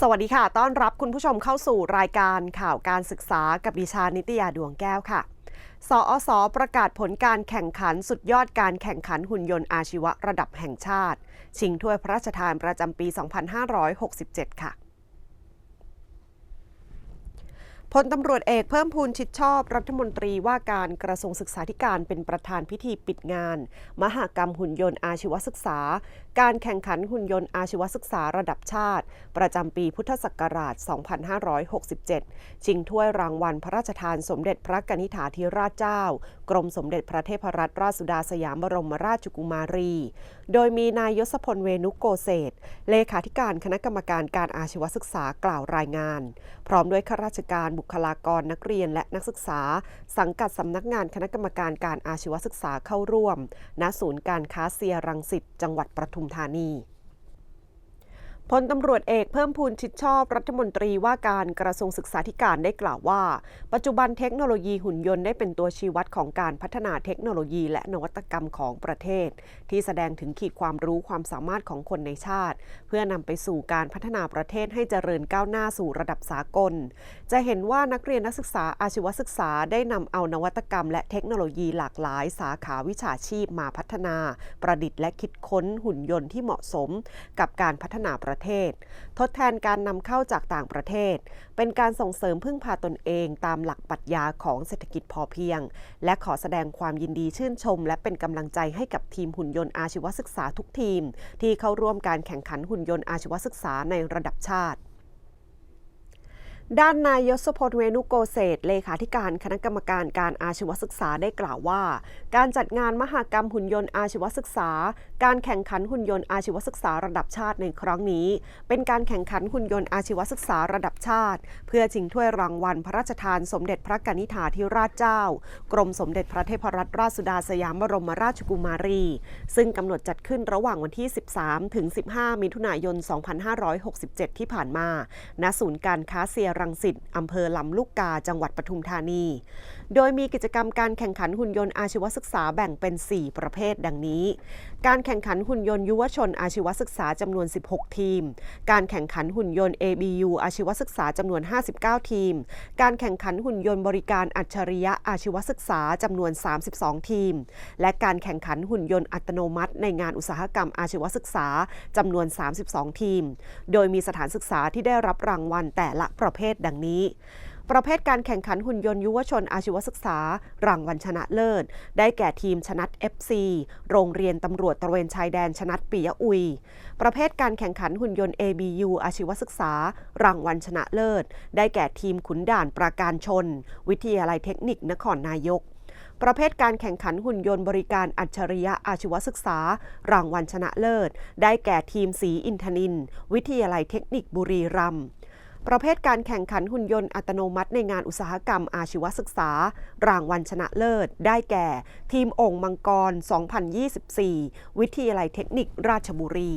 สวัสดีค่ะ ต้อนรับคุณผู้ชมเข้าสู่รายการข่าวการศึกษากับดิชานิตยาดวงแก้วค่ะ สอสอประกาศผลการแข่งขันสุดยอดการแข่งขันหุ่นยนต์อาชีวะระดับแห่งชาติ ชิงถ้วยพระราชทานประจำปี 2567 ค่ะ พลตำรวจเอกเพิ่มพูนชิดชอบรัฐมนตรีว่าการกระทรวงศึกษาธิการเป็นประธานพิธีปิดงาน มหากรรมหุ่นยนต์อาชีวศึกษา การแข่งขันหุ่นยนต์อาชีวศึกษาระดับชาติ ประจำปีพุทธศักราช 2567 ชิงถ้วยรางวัลพระราชทานสมเด็จพระกนิษฐาธิราชเจ้า กรมสมเด็จพระเทพรัตนราชสุดาสยามบรมราชกุมารี โดยมีนายยศพลเวนุโกเศษเลขาธิการคณะกรรมการการอาชีวศึกษากล่าวรายงาน พร้อมด้วยข้าราชการบุคลากรนักเรียนและนักศึกษา สังกัดสำนักงานคณะกรรมการการอาชีวศึกษาเข้าร่วม ณ ศูนย์การค้าเซียรังสิต จังหวัดปทุมธานี พลตำรวจเอกเพิ่มพูนชิดชอบรัฐมนตรีว่าการกระทรวงศึกษาธิการได้กล่าวว่า ปัจจุบันเทคโนโลยีหุ่นยนต์ได้เป็นตัวชี้วัดของการพัฒนาเทคโนโลยีและนวัตกรรมของประเทศ ที่แสดงถึงขีดความรู้ความสามารถของคนในชาติ เพื่อนำไปสู่การพัฒนาประเทศให้เจริญก้าวหน้าสู่ระดับสากล จะเห็นว่านักเรียนนักศึกษาอาชีวศึกษาได้นำเอานวัตกรรม และเทคโนโลยีหลากหลาย สาขาวิชาชีพมาพัฒนา ประดิษฐ์และคิดค้นหุ่นยนต์ที่เหมาะสม กับการพัฒนาประเทศ ทดแทนการนำเข้าจากต่างประเทศ เป็นการส่งเสริมพึ่งพาตนเองตามหลักปรัชญาของเศรษฐกิจพอเพียง และขอแสดงความยินดีชื่นชม และเป็นกำลังใจให้กับทีมหุ่นยนต์อาชีวศึกษาทุกทีม ที่เข้าร่วมการแข่งขันหุ่นยนต์อาชีวศึกษาในระดับชาติ ด้านนายยศพลเวนุโกเศษเลขาธิการคณะกรรมการการอาชีวศึกษาได้กล่าวว่า การจัดงานมหากรรมหุ่นยนต์อาชีวศึกษา การแข่งขันหุ่นยนต์อาชีวศึกษาระดับชาติในครั้งนี้ เป็นการแข่งขันหุ่นยนต์อาชีวศึกษาระดับชาติ เพื่อชิงถ้วยรางวัลพระราชทานสมเด็จพระกนิษฐาธิราชเจ้า กรมสมเด็จพระเทพรัตนราชสุดาสยามบรมราชกุมารี ซึ่งกำหนดจัดขึ้นระหว่างวันที่ 13 ถึง 15 มิถุนายน 2567 ที่ผ่านมา ณ ศูนย์การค้าเซียรังสิตอำเภอลำลูกกาจังหวัดปทุมธานี โดยมีกิจกรรมการแข่งขันหุ่นยนต์อาชีวศึกษาแบ่งเป็น 4 ประเภทดังนี้ การแข่งขันหุ่นยนต์ยุวชนอาชีวศึกษาจำนวน 16 ทีม การแข่งขันหุ่นยนต์ ABU อาชีวศึกษาจำนวน 59 ทีม การแข่งขันหุ่นยนต์บริการอัจฉริยะอาชีวศึกษาจำนวน 32 ทีม และการแข่งขันหุ่นยนต์อัตโนมัติ ในงานอุตสาหกรรมอาชีวศึกษาจำนวน 32 ทีม โดยมีสถานศึกษาที่ได้รับรางวัลแต่ละประเภทดังนี้ ประเภทการแข่งขันหุ่นยนต์ยุวชนอาชีวศึกษา รางวัลชนะเลิศ ได้แก่ทีมชนัด FC โรงเรียนตำรวจตระเวนชายแดนชนัดปิยะอุย ประเภทการแข่งขันหุ่นยนต์ ABU อาชีวศึกษา รางวัลชนะเลิศ ได้แก่ทีมขุนด่านปราการชน วิทยาลัยเทคนิคนครนายกประเภทการแข่งขันหุ่นยนต์บริการอัจฉริยะอาชีวศึกษา รางวัลชนะเลิศ ได้แก่ทีมสีอินทนิน วิทยาลัยเทคนิคบุรีรัมย์ ประเภทการแข่งขันหุ่นยนต์อัตโนมัติในงานอุตสาหกรรมอาชีวศึกษา รางวัลชนะเลิศ ได้แก่ ทีมองค์มังกร 2024 วิทยาลัยเทคนิคราชบุรี